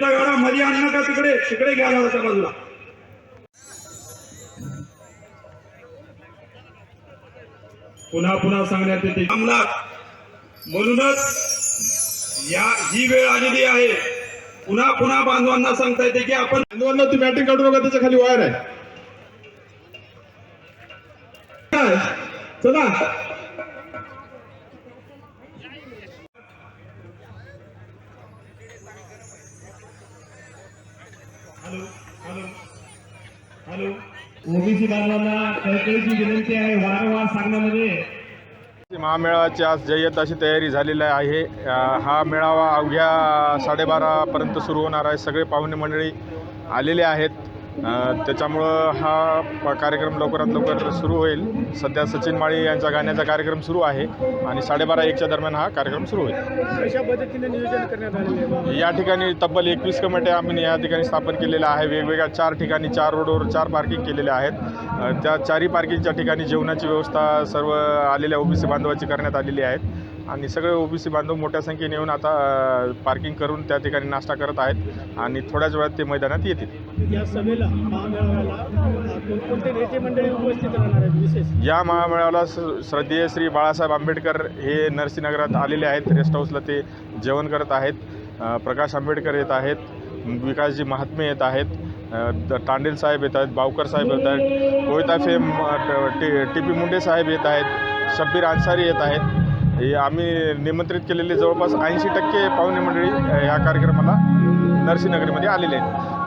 गाडा मध्ये आणू का तिकडे तिकडे घ्या गावाच्या बाजूला. पुन्हा पुन्हा सांगण्यात येते. आमदार म्हणूनच या ही वेळ आलेली आहे. पुन्हा पुन्हा बांधवांना सांगता येते की आपण बांधवांना ती बॅटिंग काढू नका त्याच्याखाली वायर आहे. काय? चला. ओबीसी बांधवांना कळकळीची विनंती आहे वारंवार सांगण्यामध्ये. महामेळावाची आज जय्यत अशी तयारी झालेली आहे. हा मेळावा अवघ्या साडेबारापर्यंत सुरू होणार आहे. सगळे पाहुणे मंडळी आलेले आहेत. त्याच्यामुळं हा प- कार्यक्रम लवकरात लवकर सुरू होईल. सध्या सचिन माळी यांच्या गाण्याचा कार्यक्रम सुरू आहे आणि साडेबारा एकच्या दरम्यान हा कार्यक्रम सुरू होईल. कशा पद्धतीने नियोजन करण्यात आलेले आहे या ठिकाणी तब्बल एकवीस कमिट्या आम्ही या ठिकाणी स्थापन केलेल्या आहे वेगवेगळ्या चार ठिकाणी चार रोडवर चार पार्किंग केलेल्या आहेत. त्या चारही पार्किंगच्या ठिकाणी जेवणाची व्यवस्था सर्व आलेल्या ओबीसी बांधवाची करण्यात आलेली आहेत. आणि सगळे ओबीसी बांधव मोठ्या संख्येने येऊन आता पार्किंग करून त्या ठिकाणी नाश्ता करत आहेत. आणि थोड्याच वेळात ते मैदानात येतील. या सभेला या महामेळाव्याला श्रद्धेय श्री बाळासाहेब आंबेडकर हे नरसिंहनगरात आलेले आहेत. रेस्ट हाऊसला ते जेवण करत आहेत. प्रकाश आंबेडकर येत आहेत. विकासजी महात्मे येत आहेत. तांडेल साहेब येत आहेत. बावकर साहेब येत आहेत. कोयता फेम अ, ट- टी टी पी मुंडे साहेब येत आहेत. शब्बीर अन्सारी येत आहेत. हे आम्ही निमंत्रित केलेले जवळपास ऐंशी टक्के पाहुणे मंडळी या कार्यक्रमाला नरसिंहनगरीमध्ये आलेले आहेत.